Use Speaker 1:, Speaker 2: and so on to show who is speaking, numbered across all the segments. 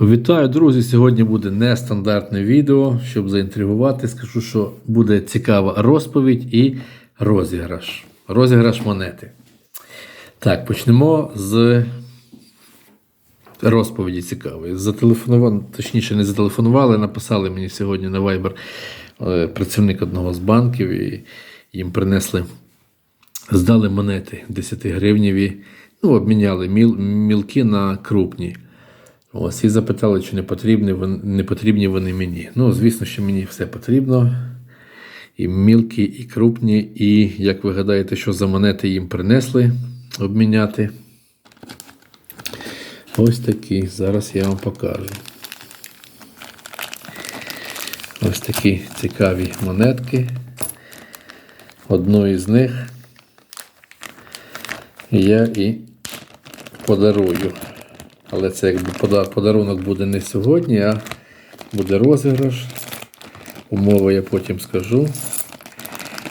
Speaker 1: Вітаю, друзі! Сьогодні буде нестандартне відео. Щоб заінтригувати, скажу, що буде цікава розповідь і розіграш. Розіграш монети. Так, почнемо з розповіді цікавої. Зателефонували, точніше, не зателефонували, написали мені сьогодні на Viber е, працівник одного з банків, і їм принесли, здали монети 10 гривніві, ну, обміняли міл, мілкі на крупні. Ось і запитали, чи не потрібні, вони- не потрібні вони мені. Ну, звісно, що мені все потрібно. І мілкі, і крупні, і як ви гадаєте, що за монети їм принесли обміняти? Ось такі. Зараз я вам покажу. Ось такі цікаві монетки. Одну із них я і подарую. Але це якби подарунок буде не сьогодні, а буде розіграш. Умови я потім скажу.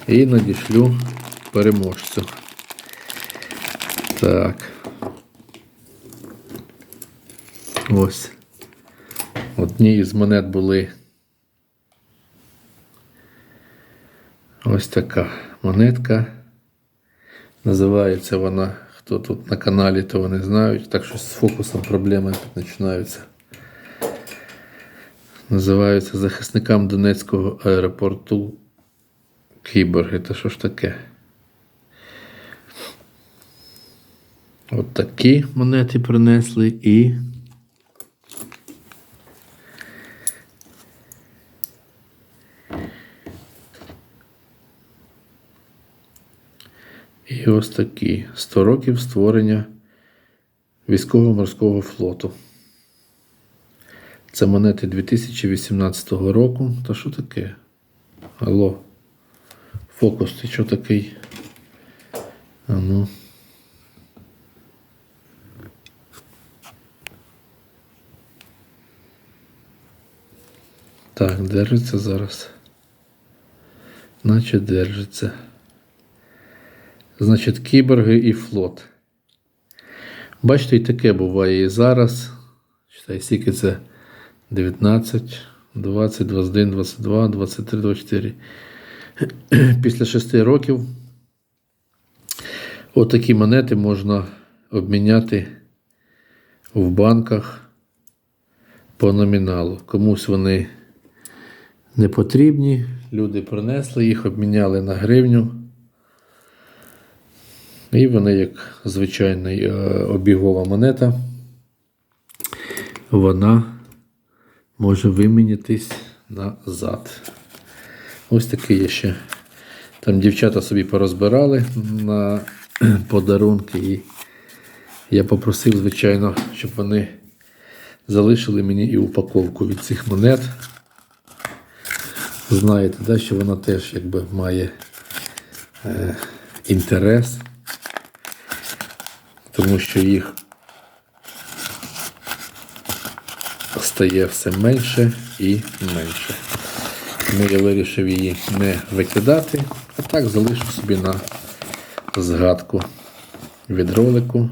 Speaker 1: І надішлю переможцю. Так. Ось. Одні із монет були. Ось така монетка. Називається вона, хто тут на каналі, то вони знають. Так що з фокусом проблеми починаються. Називаються захисникам Донецького аеропорту Кіборги. Та що ж таке? От такі монети принесли і. І ось такі 100 років створення військово-морського флоту. Це монети 2018 року. Та що таке? Алло. Фокус, ти що такий? А ну. Так, держиться зараз. Наче держиться. Значить, кіборги і флот. Бачите, і таке буває і зараз. Читай, скільки це 19, 20, 21, 22, 23, 24. Після 6 років отакі монети можна обміняти в банках по номіналу. Комусь вони не потрібні. Люди принесли їх, обміняли на гривню. І вони, як звичайна е, обігова монета, вона може вимінятись назад. Ось такий є ще. Там дівчата собі порозбирали на подарунки. І я попросив, звичайно, щоб вони залишили мені і упаковку від цих монет. Знаєте, да, що вона теж якби має е, інтерес тому що їх стає все менше і менше. Тому я вирішив її не викидати, а так залишу собі на згадку від ролику.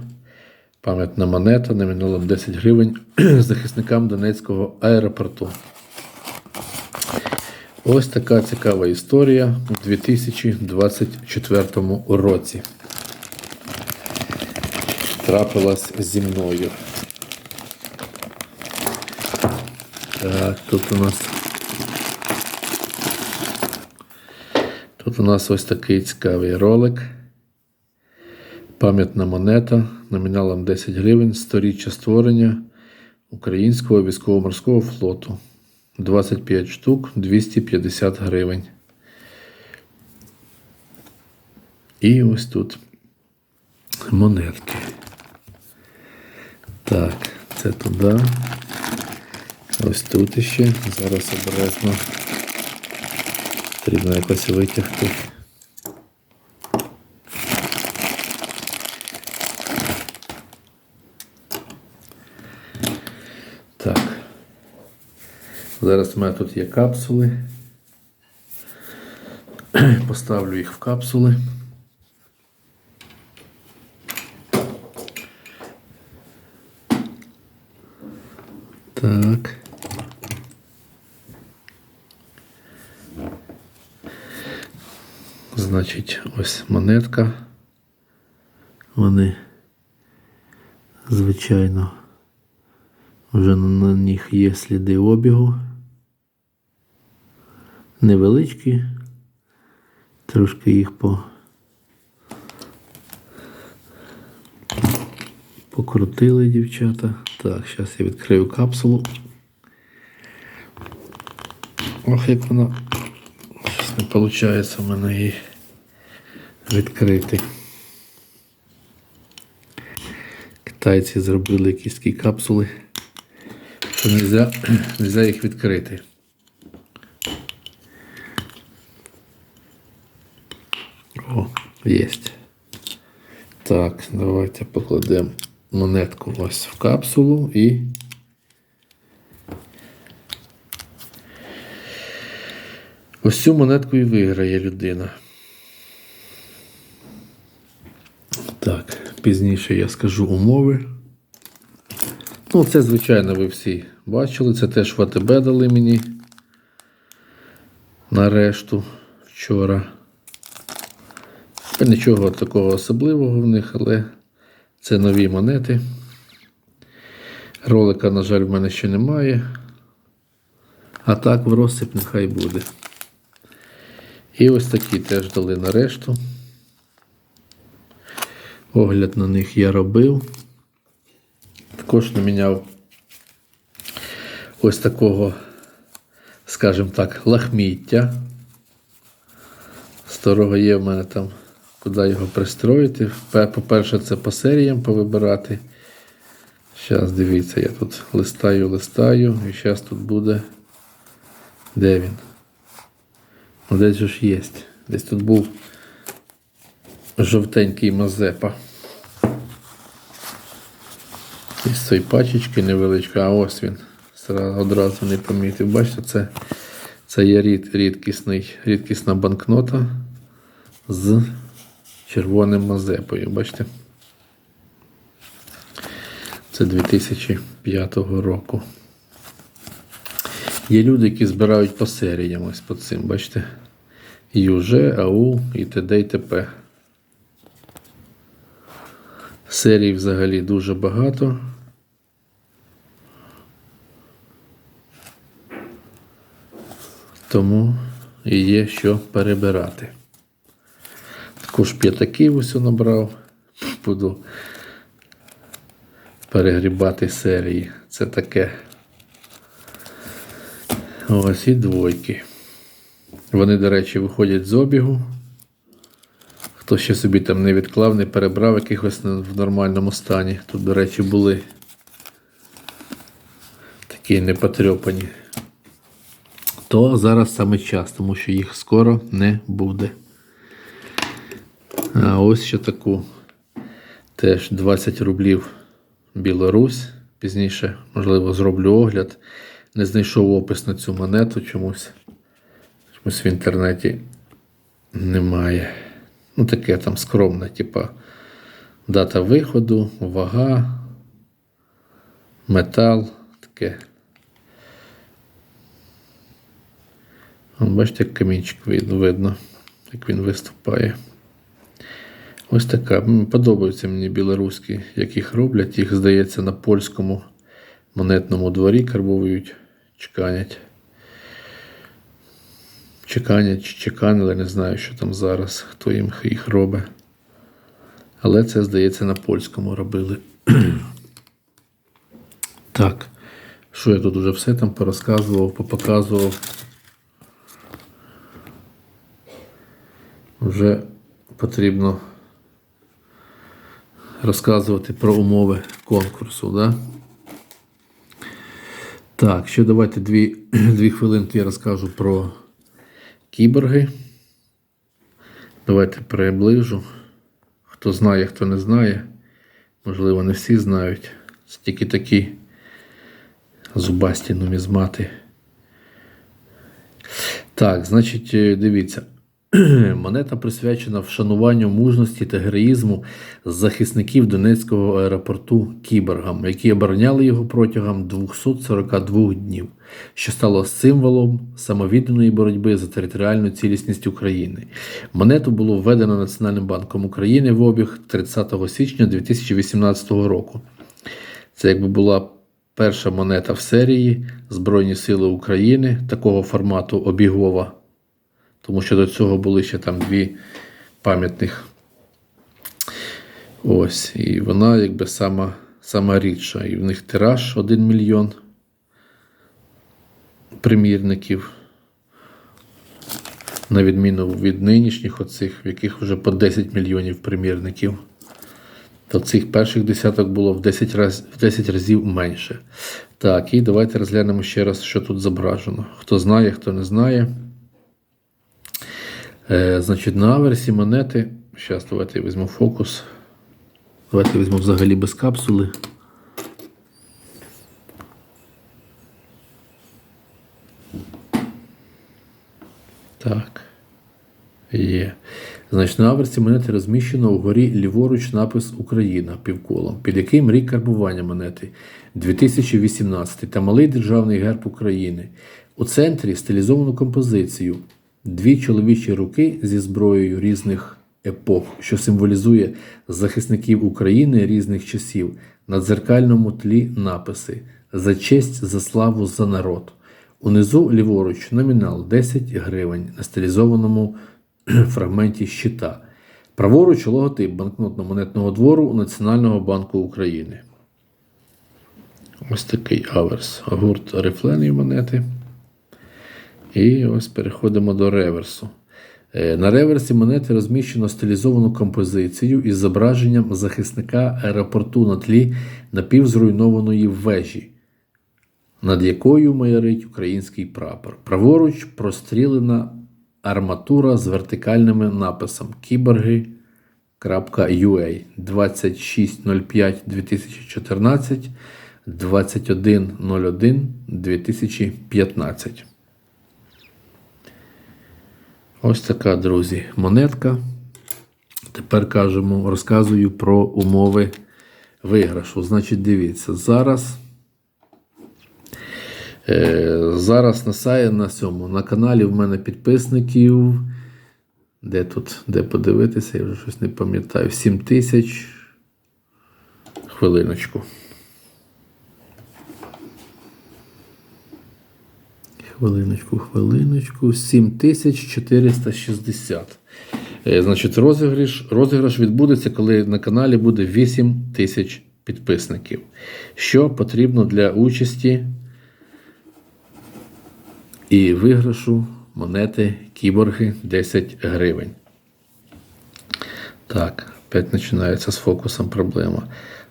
Speaker 1: Пам'ятна монета на минулому 10 гривень захисникам Донецького аеропорту. Ось така цікава історія у 2024 році трапилась зі мною. Так, тут у нас. Тут у нас ось такий цікавий ролик. Пам'ятна монета номіналом 10 гривень, сторіччя створення Українського військово-морського флоту. 25 штук 250 гривень. І ось тут монетки. Так, це туди. Ось тут іще. Зараз обережно. Потрібно якось витягти. Так. Зараз у мене тут є капсули. Поставлю їх в капсули. Так. Значить, ось монетка. Вони, звичайно, вже на них є сліди обігу. Невеличкі. Трошки їх по покрутили дівчата. Так, зараз я відкрию капсулу. Ох, як вона щось не виходить в мене її відкрити. Китайці зробили якісь такі капсули, що нельзя, нельзя їх відкрити. О, єсть. Так, давайте покладемо монетку ось в капсулу і. Ось цю монетку і виграє людина. Так, пізніше я скажу умови. Ну, це, звичайно, ви всі бачили. Це теж в АТБ дали мені на решту вчора. Нічого такого особливого в них, але це нові монети. Ролика, на жаль, в мене ще немає. А так в розсип нехай буде. І ось такі теж дали на решту. Огляд на них я робив. Також наміняв ось такого, скажімо так, лахміття. Старого є в мене там, куди його пристроїти. По-перше, це по серіям повибирати. Зараз дивіться, я тут листаю, листаю, і зараз тут буде. Де він? Ну, десь ж є. Десь тут був жовтенький Мазепа. Із цієї пачечки невеличка, а ось він. Одразу не помітив. Бачите, це, це є рід, рідкісний, рідкісна банкнота з червоним Мазепою. Бачите? Це 2005 року. Є люди, які збирають по серіям ось по цим, бачите? ЮЖ, АУ і т.д. і т.п. Серій взагалі дуже багато. Тому і є що перебирати. Також п'ятаків ось набрав. Буду перегрібати серії. Це таке. Ось і двойки. Вони, до речі, виходять з обігу. Хто ще собі там не відклав, не перебрав якихось в нормальному стані. Тут, до речі, були такі непотрьопані. То зараз саме час, тому що їх скоро не буде. А ось ще таку теж 20 рублів Білорусь. Пізніше, можливо, зроблю огляд. Не знайшов опис на цю монету чомусь. Чомусь в інтернеті немає. Ну, таке там скромне, типа дата виходу, вага, метал, таке. Бачите, як камінчик видно, як він виступає. Ось така. Подобаються мені білоруські, як їх роблять. Їх, здається, на польському монетному дворі карбують, чеканять. Чеканять чи чеканили, не знаю, що там зараз, хто їм їх робить. Але це, здається, на польському робили. так. Що я тут уже все там порозказував, попоказував. Вже потрібно розказувати про умови конкурсу, да? Так, ще давайте дві, дві хвилинки я розкажу про кіборги. Давайте приближу. Хто знає, хто не знає. Можливо, не всі знають. Це тільки такі зубасті нумізмати. Так, значить, е, дивіться. Монета присвячена вшануванню мужності та героїзму захисників Донецького аеропорту кіборгам, які обороняли його протягом 242 днів, що стало символом самовідданої боротьби за територіальну цілісність України. Монету було введено Національним банком України в обіг 30 січня 2018 року. Це якби була перша монета в серії Збройні Сили України такого формату обігова тому що до цього були ще там дві пам'ятних. Ось, і вона якби сама, сама рідша. І в них тираж 1 мільйон примірників. На відміну від нинішніх оцих, в яких вже по 10 мільйонів примірників. То цих перших десяток було в 10, раз, в 10 разів менше. Так, і давайте розглянемо ще раз, що тут зображено. Хто знає, хто не знає. Е, значить, на аверсі монети. Зараз давайте я візьму фокус. Давайте візьму взагалі без капсули. Так. Є. Значить, на аверсі монети розміщено угорі ліворуч напис Україна півколом, під яким рік карбування монети 2018 та малий державний герб України. У центрі стилізовану композицію Дві чоловічі руки зі зброєю різних епох, що символізує захисників України різних часів, на дзеркальному тлі написи За честь, за славу, за народ. Унизу ліворуч номінал 10 гривень на стилізованому фрагменті щита. Праворуч логотип банкнотно-монетного двору Національного банку України. Ось такий аверс. Гурт рифленої монети. І ось переходимо до реверсу. Е, На реверсі монети розміщено стилізовану композицію із зображенням захисника аеропорту на тлі напівзруйнованої вежі, над якою майорить український прапор. Праворуч прострілена арматура з вертикальним написом кіборги.ua 2605 2014 2101 2015. Ось така, друзі, монетка. Тепер кажемо, розказую про умови виграшу. Значить, дивіться, зараз. Е, зараз на сайті на цьому, на каналі в мене підписників. Де тут, де подивитися, я вже щось не пам'ятаю. 7 тисяч. Хвилиночку. Хвилиночку, хвилиночку. 7460. Е, Значить, розіграш, розіграш відбудеться, коли на каналі буде 8 тисяч підписників. Що потрібно для участі і виграшу монети кіборги 10 гривень. Так, опять починається з фокусом проблема.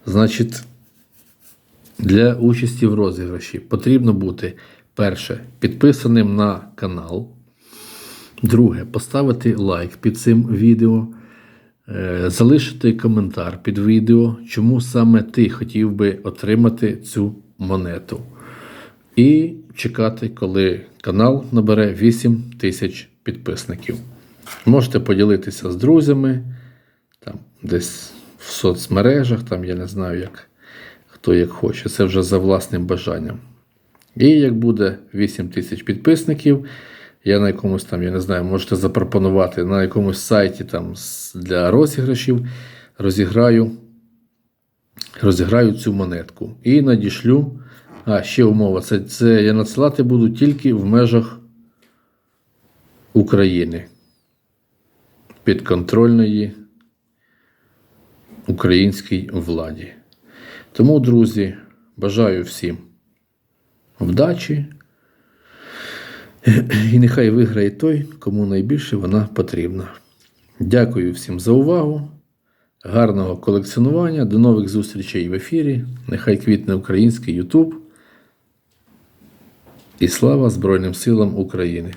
Speaker 1: Значить, для участі в розіграші потрібно бути перше підписаним на канал. Друге, поставити лайк під цим відео, е, залишити коментар під відео, чому саме ти хотів би отримати цю монету. І чекати, коли канал набере 8 тисяч підписників. Можете поділитися з друзями, там, десь в соцмережах, там я не знаю, як, хто як хоче. Це вже за власним бажанням. І як буде 8 тисяч підписників, я на якомусь там, я не знаю, можете запропонувати на якомусь сайті там для розіграшів, розіграю, розіграю цю монетку. І надішлю. А, ще умова. Це, це я надсилати буду тільки в межах України. Підконтрольної українській владі. Тому, друзі, бажаю всім вдачі. І нехай виграє той, кому найбільше вона потрібна. Дякую всім за увагу. Гарного колекціонування. До нових зустрічей в ефірі. Нехай квітне український Ютуб. І слава Збройним силам України!